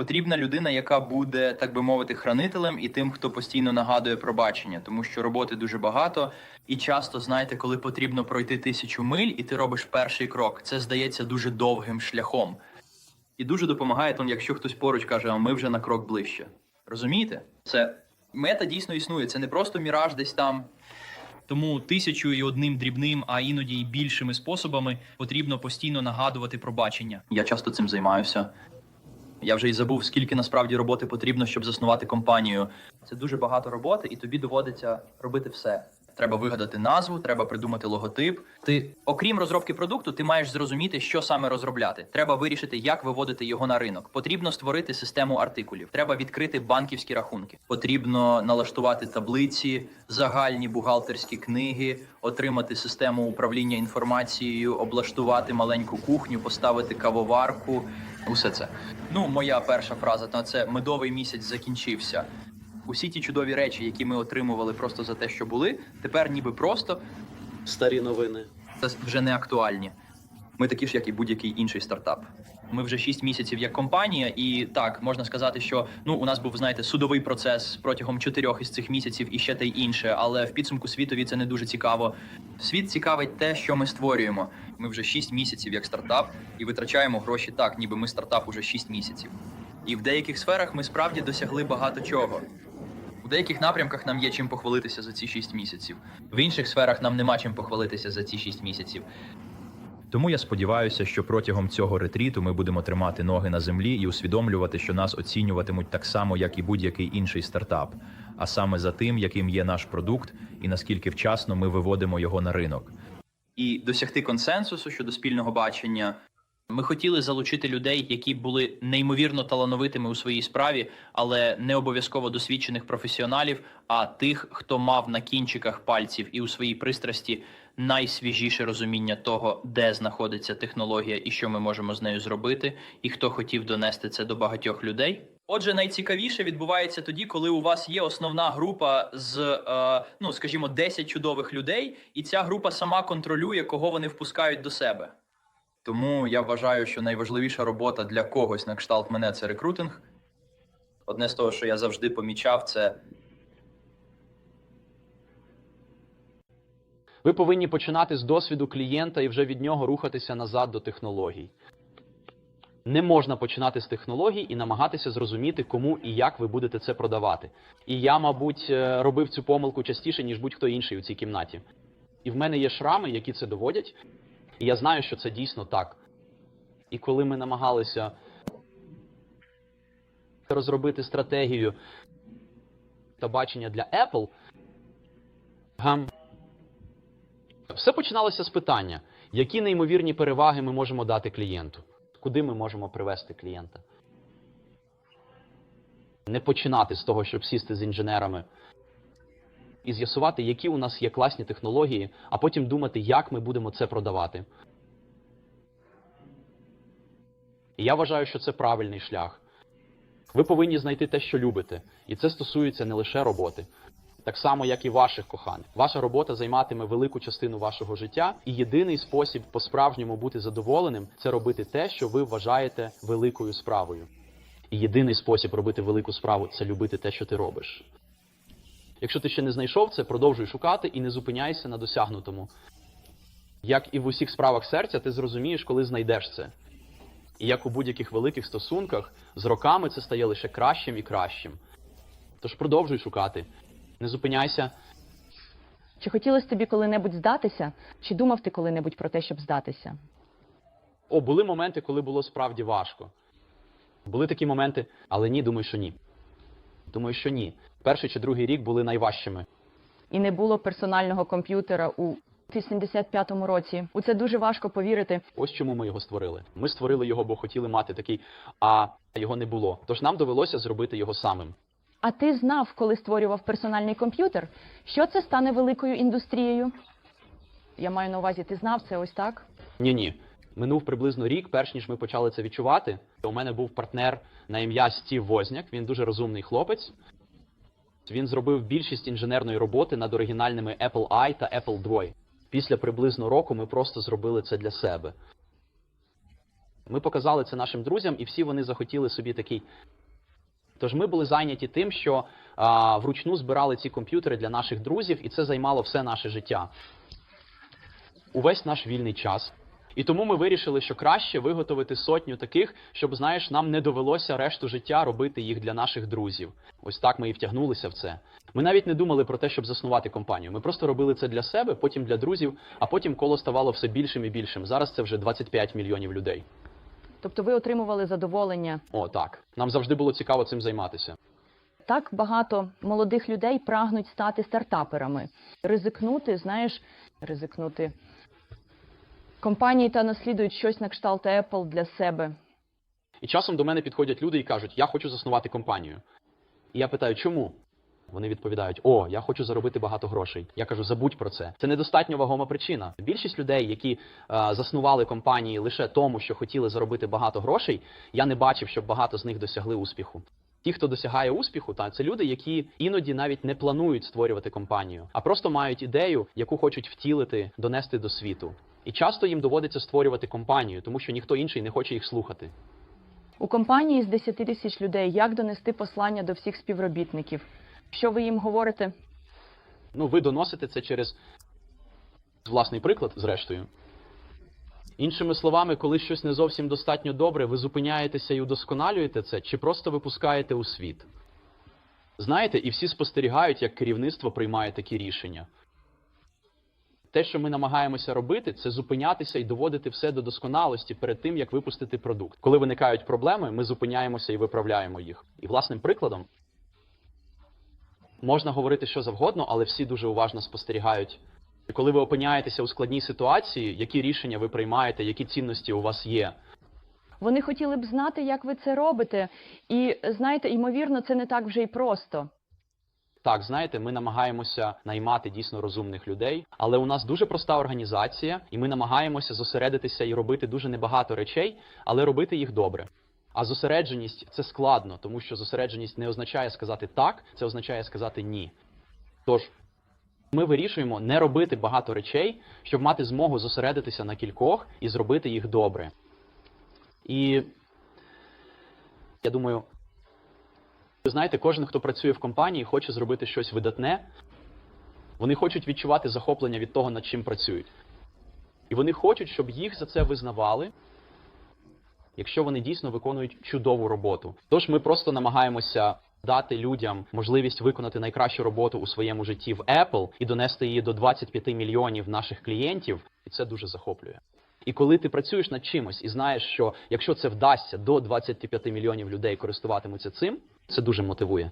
Потрібна людина, яка буде, так би мовити, хранителем і тим, хто постійно нагадує про бачення, тому що роботи дуже багато, і часто, знаєте, коли потрібно пройти тисячу миль, і ти робиш перший крок, це здається дуже довгим шляхом. І дуже допомагає, там, якщо хтось поруч каже, а ми вже на крок ближче. Розумієте? Це мета дійсно існує. Це не просто міраж десь там. Тому тисячу і одним дрібним, а іноді й більшими способами потрібно постійно нагадувати про бачення. Я часто цим займаюся. Я вже й забув, скільки насправді роботи потрібно, щоб заснувати компанію. Це дуже багато роботи, і тобі доводиться робити все. Треба вигадати назву, треба придумати логотип. Ти, окрім розробки продукту, ти маєш зрозуміти, що саме розробляти. Треба вирішити, як виводити його на ринок. Потрібно створити систему артикулів. Треба відкрити банківські рахунки. Потрібно налаштувати таблиці, загальні бухгалтерські книги, отримати систему управління інформацією, облаштувати маленьку кухню, поставити кавоварку. Усе це. Ну, моя перша фраза то це медовий місяць закінчився. Усі ті чудові речі, які ми отримували просто за те, що були, тепер ніби просто Старі новини. це вже не актуальні. Ми такі ж, як і будь-який інший стартап. Ми вже 6 місяців як компанія, і так можна сказати, що ну у нас був знаєте судовий процес протягом чотирьох із цих місяців і ще те й інше. Але в підсумку світові це не дуже цікаво. Світ цікавить те, що ми створюємо. Ми вже 6 місяців як стартап і витрачаємо гроші так, ніби ми стартап уже 6 місяців. І в деяких сферах ми справді досягли багато чого. Деяких напрямках нам є чим похвалитися за ці 6 місяців. В інших сферах нам нема чим похвалитися за ці 6 місяців. Тому я сподіваюся, що протягом цього ретріту ми будемо тримати ноги на землі і усвідомлювати, що нас оцінюватимуть так само, як і будь-який інший стартап, а саме за тим, яким є наш продукт, і наскільки вчасно ми виводимо його на ринок. І досягти консенсусу щодо спільного бачення. Ми хотіли залучити людей, які були неймовірно талановитими у своїй справі, але не обов'язково досвідчених професіоналів, а тих, хто мав на кінчиках пальців і у своїй пристрасті найсвіжіше розуміння того, де знаходиться технологія і що ми можемо з нею зробити, і хто хотів донести це до багатьох людей. Отже, найцікавіше відбувається тоді, коли у вас є основна група з, е, ну скажімо, 10 чудових людей, і ця група сама контролює, кого вони впускають до себе. Тому я вважаю, що найважливіша робота для когось на кшталт мене це рекрутинг. Одне з того, що я завжди помічав, це Ви повинні починати з досвіду клієнта і вже від нього рухатися назад до технологій. Не можна починати з технологій і намагатися зрозуміти, кому і як ви будете це продавати. І я, мабуть, е, робив цю помилку частіше, ніж будь-хто інший у цій кімнаті. І в мене є шрами, які це доводять, і я знаю, що це дійсно так. І коли ми намагалися розробити стратегію та бачення для Apple, все починалося з питання, які неймовірні переваги ми можемо дати клієнту, куди ми можемо привести клієнта. Не починати з того, щоб сісти з інженерами і з'ясувати, які у нас є класні технології, а потім думати, як ми будемо це продавати. І я вважаю, що це правильний шлях. Ви повинні знайти те, що любите, і це стосується не лише роботи. Так само, як і ваших коханих. Ваша робота займатиме велику частину вашого життя, і єдиний спосіб по-справжньому бути задоволеним це робити те, що ви вважаєте великою справою. І єдиний спосіб робити велику справу це любити те, що ти робиш. Якщо ти ще не знайшов це, продовжуй шукати і не зупиняйся на досягнутому. Як і в усіх справах серця, ти зрозумієш, коли знайдеш це. І як у будь-яких великих стосунках, з роками це стає лише кращим і кращим. Тож продовжуй шукати. Не зупиняйся, Чи хотілося тобі коли-небудь здатися? Чи думав ти коли-небудь про те, щоб здатися? О, були моменти, коли було справді важко. Були такі моменти, але ні, думаю, що ні. Думаю, що ні. Перший чи другий рік були найважчими. І не було персонального комп'ютера у 85-му році. У це дуже важко повірити. Ось чому ми його створили. Ми створили його, бо хотіли мати такий, а його не було. Тож нам довелося зробити його самим. А ти знав, коли створював персональний комп'ютер, що це стане великою індустрією? Я маю на увазі, ти знав це ось так? Ні, ні. Минув приблизно рік, перш ніж ми почали це відчувати. У мене був партнер на ім'я Стів Возняк. Він дуже розумний хлопець. Він зробив більшість інженерної роботи над оригінальними Apple I та Apple II. Після приблизно року ми просто зробили це для себе. Ми показали це нашим друзям, і всі вони захотіли собі такий. Тож ми були зайняті тим, що а, вручну збирали ці комп'ютери для наших друзів, і це займало все наше життя. Увесь наш вільний час. І тому ми вирішили, що краще виготовити сотню таких, щоб, знаєш, нам не довелося решту життя робити їх для наших друзів. Ось так ми і втягнулися в це. Ми навіть не думали про те, щоб заснувати компанію. Ми просто робили це для себе, потім для друзів, а потім коло ставало все більшим і більшим. Зараз це вже 25 мільйонів людей. Тобто ви отримували задоволення. О, так. Нам завжди було цікаво цим займатися. Так багато молодих людей прагнуть стати стартаперами, ризикнути, знаєш, ризикнути. Компанії та наслідують щось на кшталт Apple для себе. І часом до мене підходять люди і кажуть, я хочу заснувати компанію. І я питаю, чому? Вони відповідають: О, я хочу заробити багато грошей. Я кажу, забудь про це. Це недостатньо вагома причина. Більшість людей, які е, заснували компанії лише тому, що хотіли заробити багато грошей, я не бачив, щоб багато з них досягли успіху. Ті, хто досягає успіху, та це люди, які іноді навіть не планують створювати компанію, а просто мають ідею, яку хочуть втілити, донести до світу. І часто їм доводиться створювати компанію, тому що ніхто інший не хоче їх слухати. У компанії з 10 тисяч людей як донести послання до всіх співробітників? Що ви їм говорите? Ну, ви доносите це через власний приклад, зрештою. Іншими словами, коли щось не зовсім достатньо добре, ви зупиняєтеся і удосконалюєте це, чи просто випускаєте у світ. Знаєте, і всі спостерігають, як керівництво приймає такі рішення. Те, що ми намагаємося робити, це зупинятися і доводити все до досконалості перед тим, як випустити продукт. Коли виникають проблеми, ми зупиняємося і виправляємо їх. І власним прикладом можна говорити що завгодно, але всі дуже уважно спостерігають. І Коли ви опиняєтеся у складній ситуації, які рішення ви приймаєте, які цінності у вас є. Вони хотіли б знати, як ви це робите. І знаєте, ймовірно, це не так вже й просто. Так, знаєте, ми намагаємося наймати дійсно розумних людей, але у нас дуже проста організація, і ми намагаємося зосередитися і робити дуже небагато речей, але робити їх добре. А зосередженість це складно, тому що зосередженість не означає сказати так, це означає сказати ні. Тож ми вирішуємо не робити багато речей, щоб мати змогу зосередитися на кількох і зробити їх добре. І я думаю, ви знаєте, кожен, хто працює в компанії, хоче зробити щось видатне. Вони хочуть відчувати захоплення від того, над чим працюють. І вони хочуть, щоб їх за це визнавали, якщо вони дійсно виконують чудову роботу. Тож ми просто намагаємося дати людям можливість виконати найкращу роботу у своєму житті в Apple і донести її до 25 мільйонів наших клієнтів, і це дуже захоплює. І коли ти працюєш над чимось і знаєш, що якщо це вдасться, до 25 мільйонів людей користуватимуться цим, це дуже мотивує.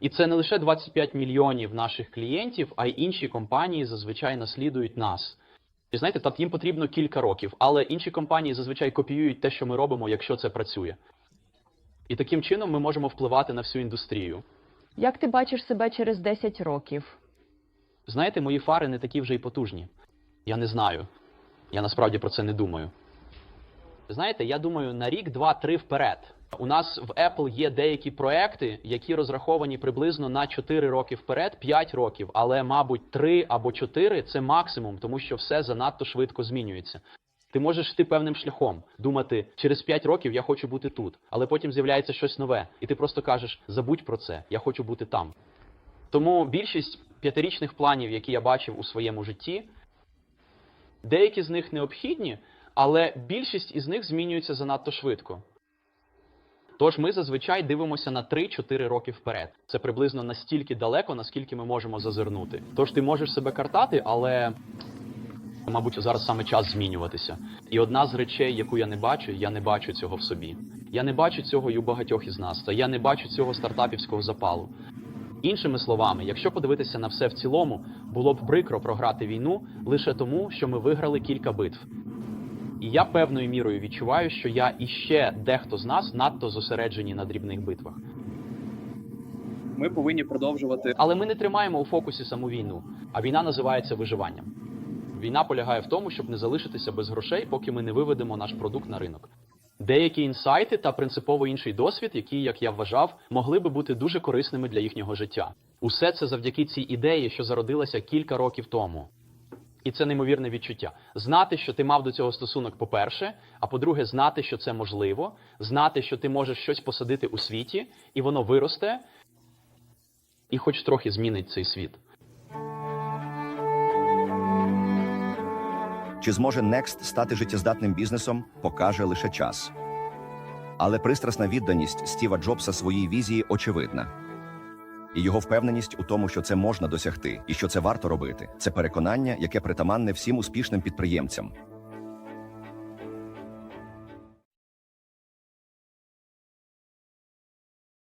І це не лише 25 мільйонів наших клієнтів, а й інші компанії зазвичай наслідують нас. І знаєте, так їм потрібно кілька років, але інші компанії зазвичай копіюють те, що ми робимо, якщо це працює. І таким чином ми можемо впливати на всю індустрію. Як ти бачиш себе через 10 років? Знаєте, мої фари не такі вже й потужні. Я не знаю. Я насправді про це не думаю. Знаєте, я думаю, на рік, два, три вперед. У нас в Apple є деякі проекти, які розраховані приблизно на 4 роки вперед, 5 років, але, мабуть, 3 або 4 – це максимум, тому що все занадто швидко змінюється. Ти можеш йти певним шляхом, думати, через 5 років я хочу бути тут, але потім з'являється щось нове, і ти просто кажеш, забудь про це, я хочу бути там. Тому більшість п'ятирічних планів, які я бачив у своєму житті, деякі з них необхідні, але більшість із них змінюється занадто швидко. Тож ми зазвичай дивимося на 3-4 роки вперед. Це приблизно настільки далеко, наскільки ми можемо зазирнути. Тож ти можеш себе картати, але мабуть зараз саме час змінюватися. І одна з речей, яку я не бачу, я не бачу цього в собі. Я не бачу цього і у багатьох із нас. Та я не бачу цього стартапівського запалу. Іншими словами, якщо подивитися на все в цілому, було б прикро програти війну лише тому, що ми виграли кілька битв. І я певною мірою відчуваю, що я і ще дехто з нас надто зосереджені на дрібних битвах. Ми повинні продовжувати Але ми не тримаємо у фокусі саму війну, а війна називається виживанням. Війна полягає в тому, щоб не залишитися без грошей, поки ми не виведемо наш продукт на ринок. Деякі інсайти та принципово інший досвід, які, як я вважав, могли би бути дуже корисними для їхнього життя. Усе це завдяки цій ідеї, що зародилася кілька років тому. І це неймовірне відчуття. Знати, що ти мав до цього стосунок, по-перше, а по-друге, знати, що це можливо, знати, що ти можеш щось посадити у світі, і воно виросте, і хоч трохи змінить цей світ. Чи зможе Next стати життєздатним бізнесом, покаже лише час. Але пристрасна відданість Стіва Джобса своїй візії очевидна. І його впевненість у тому, що це можна досягти і що це варто робити, це переконання, яке притаманне всім успішним підприємцям.